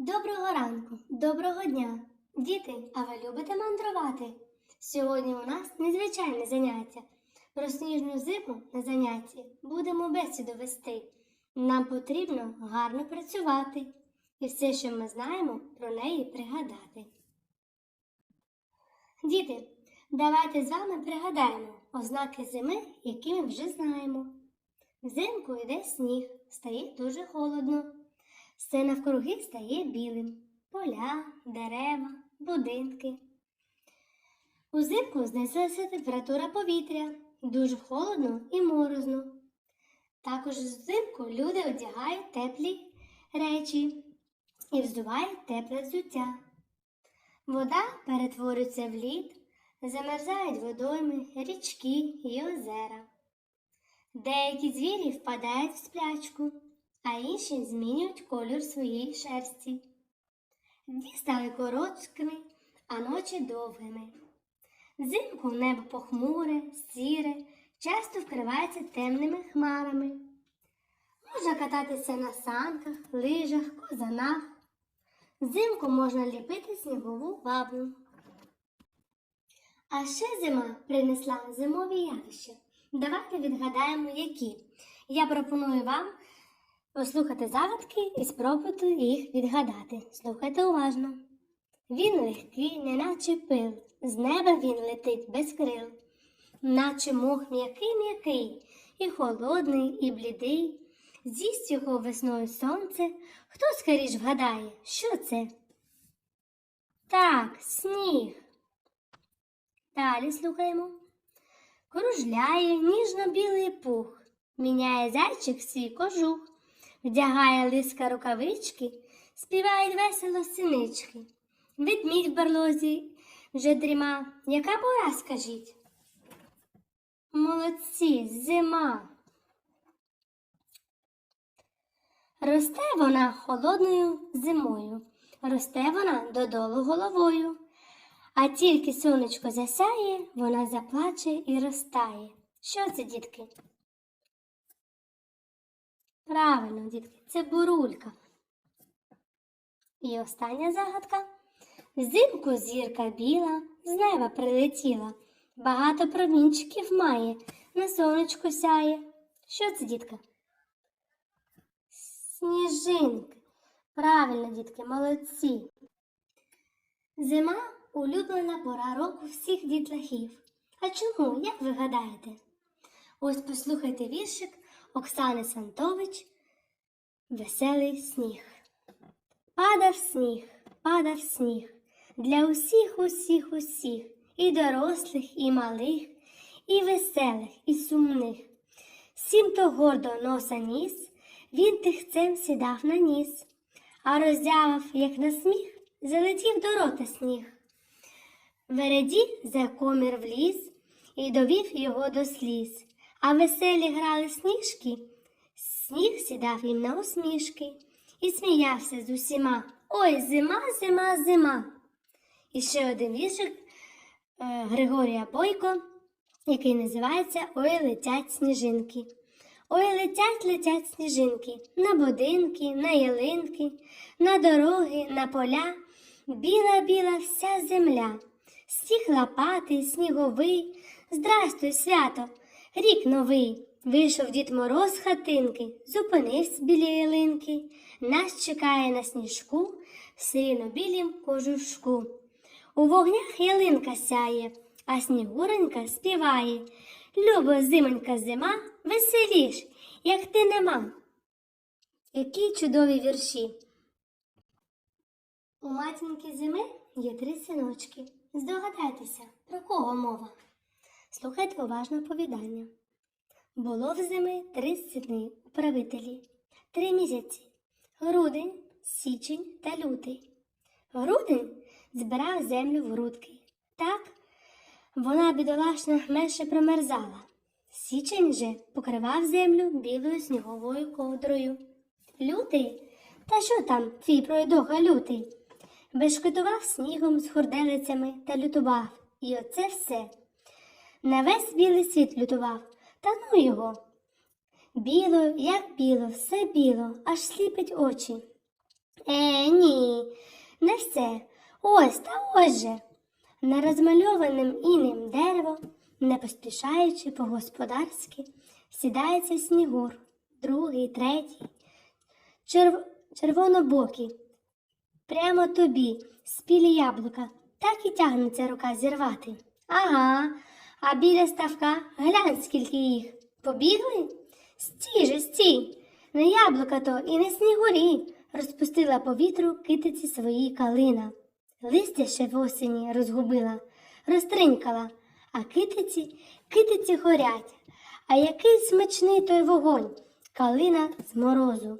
Доброго ранку, доброго дня. Діти, а ви любите мандрувати? Сьогодні у нас незвичайне заняття. Про сніжну зиму на занятті будемо бесіду вести. Нам потрібно гарно працювати і все, що ми знаємо, про неї пригадати. Діти, давайте з вами пригадаємо ознаки зими, які ми вже знаємо. Взимку йде сніг, стає дуже холодно. Все навкруги стає білим. Поля, дерева, будинки. Узимку знизилася температура повітря, дуже холодно і морозно. Також взимку люди одягають теплі речі і взувають тепле взуття. Вода перетворюється в лід, замерзають водойми, річки і озера. Деякі звірі впадають в сплячку, а інші змінюють колір своєї шерсті. Дні стали короткими, а ночі довгими. Взимку небо похмуре, сіре, часто вкривається темними хмарами. Можна кататися на санках, лижах, козанах. Взимку можна ліпити снігову бабу. А ще зима принесла зимові явища. Давайте відгадаємо, які. Я пропоную вам послухати загадки і спробувати їх відгадати. Слухайте уважно. Він легкий, неначе пил, з неба він летить без крил, наче мох м'який м'який, і холодний, і блідий. З'їсть його весною сонце. Хто скоріш вгадає, що це? Так, сніг. Далі слухаємо. Кружляє ніжно-білий пух, міняє зайчик свій кожух, вдягає лиска рукавички, співають весело синички. Ведмідь в барлозі вже дріма. Яка пора, скажіть? Молодці, зима. Росте вона холодною зимою, росте вона додолу головою. А тільки сонечко засяє, вона заплаче і розтає. Що це, дітки? Правильно, дітки, це бурулька. І остання загадка. Взимку зірка біла, з неба прилетіла. Багато промінчиків має, на сонечку сяє. Що це, дітка? Сніжинки. Правильно, дітки, молодці. Зима улюблена пора року всіх дітлахів. А чому, як ви гадаєте? Ось послухайте віршик Оксани Сантович Веселий сніг. Падав сніг, падав сніг для усіх, усіх, усіх, і дорослих, і малих, і веселих, і сумних. Сім то гордо носа ніс, він тихцем сідав на ніс, а роздявав, як на сміх, залетів до рота сніг. Вереді за комір вліз і довів його до сліз, а веселі грали сніжки, сніг сідав їм на усмішки і сміявся з усіма. Ой, зима, зима, зима. І ще один віршик е, Григорія Бойко, який називається Ой летять сніжинки. Ой летять, летять сніжинки на будинки, на ялинки, на дороги, на поля, біла, біла вся земля. Сніг лопатий, сніговий, здрастуй, свято, рік новий. Вийшов дід Мороз з хатинки, зупинився біля ялинки. Нас чекає на сніжку, в сиріно-білім кожушку. У вогнях ялинка сяє, а снігуренька співає. Любо, зимонька зима, веселіш, як ти нема. Які чудові вірші. У матінки зими є три синочки. Здогадайтеся, про кого мова? Слухайте уважно оповідання. Було в зими три сини управителі, три місяці грудень, січень та лютий. Грудень збирав землю в грудки. Так вона бідолашна менше промерзала. Січень же покривав землю білою сніговою ковдрою. Лютий, та що там, твій пройдоха лютий? Бешкетував снігом з хорделицями та лютував. І оце все. На весь білий світ лютував, та ну його. Біло, як біло, все біло, аж сліпить очі. Е, ні, не все. Ось та ось же. На розмальованим інем дерево, не поспішаючи по-господарськи, сідається снігур, другий, третій, черв... червонобокий. Прямо тобі, спілі яблука, так і тягнеться рука зірвати. Ага, а біля ставка глянь, скільки їх. Побігли? Стій же, стій. Не яблука то і не снігурі, розпустила по вітру китиці свої калина. Листя ще в осені розгубила, розтринькала, а китиці, китиці горять. А який смачний той вогонь, калина з морозу.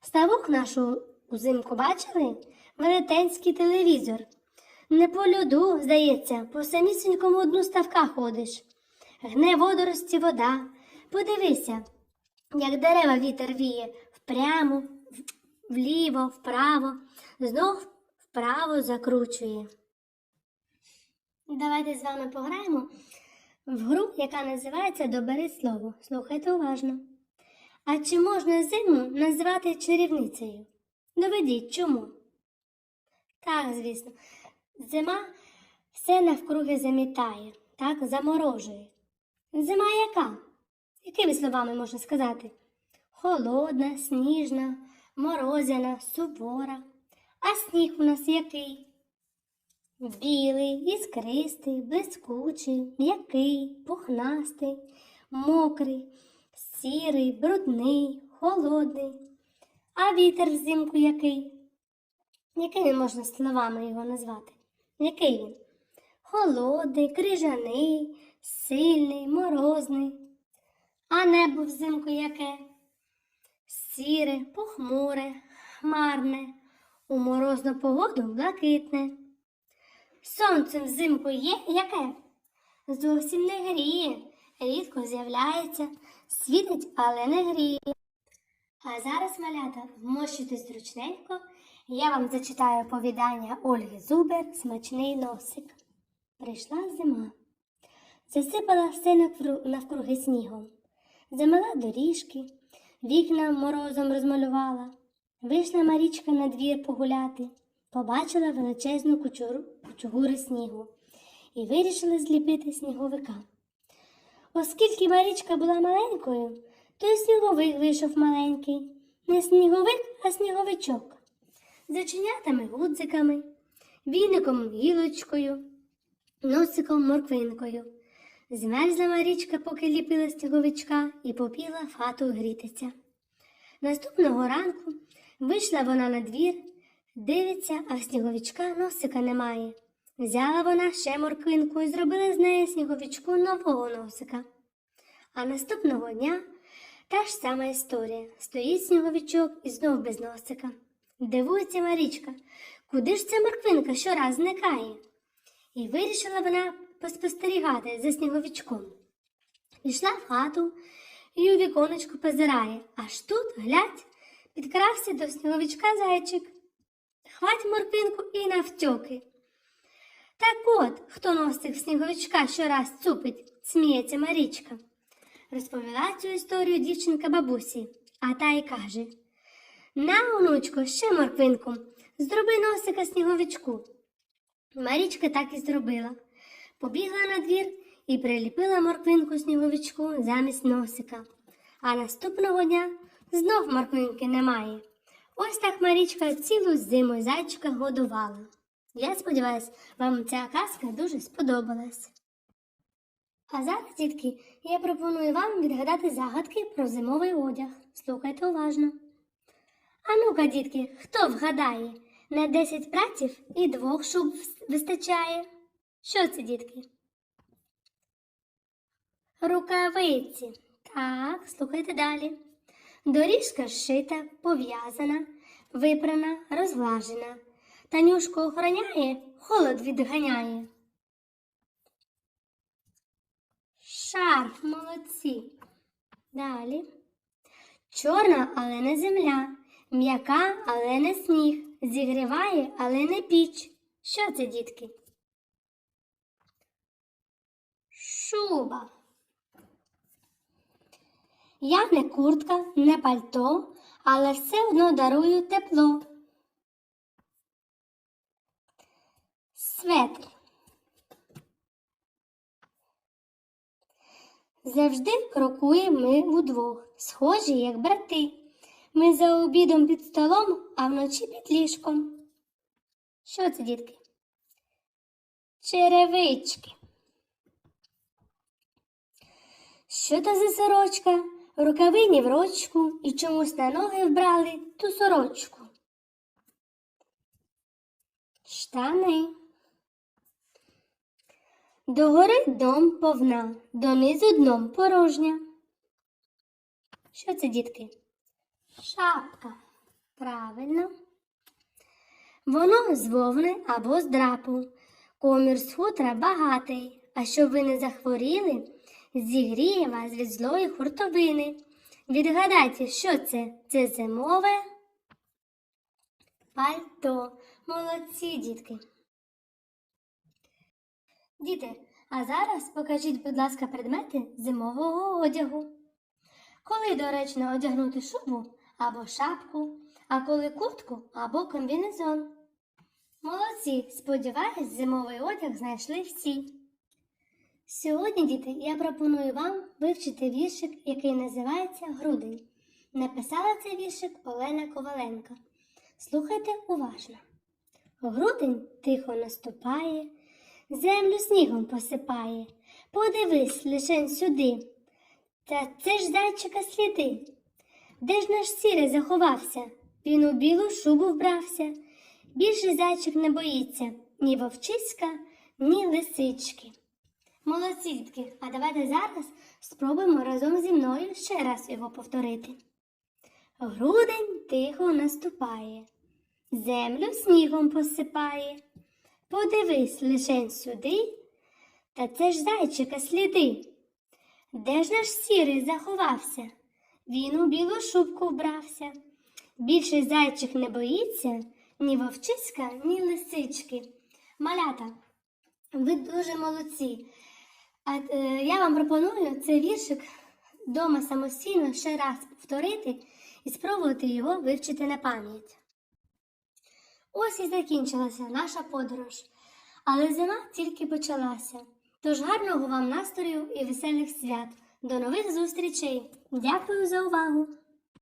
Ставок нашу узимку бачили? Велетенський телевізор. Не по льоду, здається, по самісінькому дну ставка ходиш. Гне водорості вода. Подивися, як дерева вітер віє впрямо, вліво, вправо, знов вправо закручує. Давайте з вами пограємо в гру, яка називається Добери слово. Слухайте уважно. А чи можна зиму назвати чарівницею? Доведіть чому? Так, звісно. Зима все навкруги замітає, так, заморожує. Зима яка? Якими словами можна сказати? Холодна, сніжна, морозяна, сувора. А сніг у нас який? Білий, іскристий, блискучий, м'який, пухнастий, мокрий, сірий, брудний, холодний. А вітер взимку який? Якими можна словами його назвати? Який він? Холодний, крижаний, сильний, морозний. А небо взимку яке? Сіре, похмуре, хмарне, у морозну погоду блакитне. Сонце взимку є яке? Зовсім не гріє, рідко з'являється, світить, але не гріє. А зараз, малята, вмощуйтесь зручненько, я вам зачитаю оповідання Ольги Зубер Смачний носик. Прийшла зима, засипала все навкруги снігом, замила доріжки, вікна морозом розмалювала. Вийшла Марічка на двір погуляти, побачила величезну кучуру, кучугуру снігу і вирішила зліпити сніговика. Оскільки Марічка була маленькою, то й сніговик вийшов маленький. Не сніговик, а сніговичок. З оченятами гудзиками, віником гілочкою, носиком морквинкою. Змерзла Марічка, поки ліпила сніговичка, і попіла в хату грітися. Наступного ранку вийшла вона на двір, дивиться, а в сніговичка носика немає. Взяла вона ще морквинку і зробила з неї сніговичку нового носика. А наступного дня та ж сама історія. Стоїть сніговичок і знов без носика. Дивується Марічка, куди ж ця морквинка щораз зникає? І вирішила вона поспостерігати за сніговичком. Пішла в хату і у віконечко позирає. Аж тут, глядь, підкрався до сніговичка зайчик. Хвать морквинку і навтьоки. Так от, хто носик сніговичка щораз цупить, сміється Марічка. Розповіла цю історію дівчинка бабусі, а та й каже: На, онучко, ще морквинку, зроби носика сніговичку. Марічка так і зробила. Побігла на двір і приліпила морквинку сніговичку замість носика. А наступного дня знов морквинки немає. Ось так Марічка цілу зиму зайчика годувала. Я сподіваюся, вам ця казка дуже сподобалась. А зараз, дітки, я пропоную вам відгадати загадки про зимовий одяг. Слухайте уважно. А ну-ка, дітки, хто вгадає? На 10 праців і двох шуб вистачає. Що це, дітки? Рукавиці. Так, слухайте далі. Доріжка зшита, пов'язана, випрана, розглажена. Танюшку охороняє, холод відганяє. Шарф, молодці. Далі. Чорна, але не земля м'яка, але не сніг, зігріває, але не піч. Що це, дітки? Шуба. Я не куртка, не пальто, але все одно дарую тепло. Светр. Завжди крокуємо ми удвох, схожі, як брати. Ми за обідом під столом, а вночі під ліжком. Що це, дітки? Черевички. Що то за сорочка? Рукавині в рочку і чомусь на ноги вбрали ту сорочку. Штани. Догори дом повна, донизу дном порожня. Що це, дітки? Шапка. Правильно. Воно з вовни або з драпу. Комір з хутра багатий, а щоб ви не захворіли, зігріє вас від злої хуртовини. Відгадайте, що це? Це зимове пальто. Молодці, дітки. Діти, а зараз покажіть, будь ласка, предмети зимового одягу. Коли доречно одягнути шубу або шапку, а коли куртку або комбінезон. Молодці, сподіваюсь, зимовий одяг знайшли всі. Сьогодні, діти, я пропоную вам вивчити віршик, який називається Грудень. Написала цей віршик Олена Коваленко. Слухайте уважно. Грудень тихо наступає, землю снігом посипає. Подивись лишень сюди. Та це ж зайчика сліди. Де ж наш сірий заховався? Він у білу шубу вбрався. Більше зайчик не боїться ні вовчиська, ні лисички. Молодці, дітки, а давайте зараз спробуємо разом зі мною ще раз його повторити. Грудень тихо наступає, землю снігом посипає. Подивись лишень сюди, та це ж зайчика сліди. Де ж наш сірий заховався? Він у білу шубку вбрався. Більше зайчик не боїться ні вовчиська, ні лисички. Малята, ви дуже молодці. А е, я вам пропоную цей віршик вдома самостійно ще раз повторити і спробувати його вивчити на пам'ять. Ось і закінчилася наша подорож, але зима тільки почалася. Тож гарного вам настрою і веселих свят. До нових зустрічей! Дякую за увагу!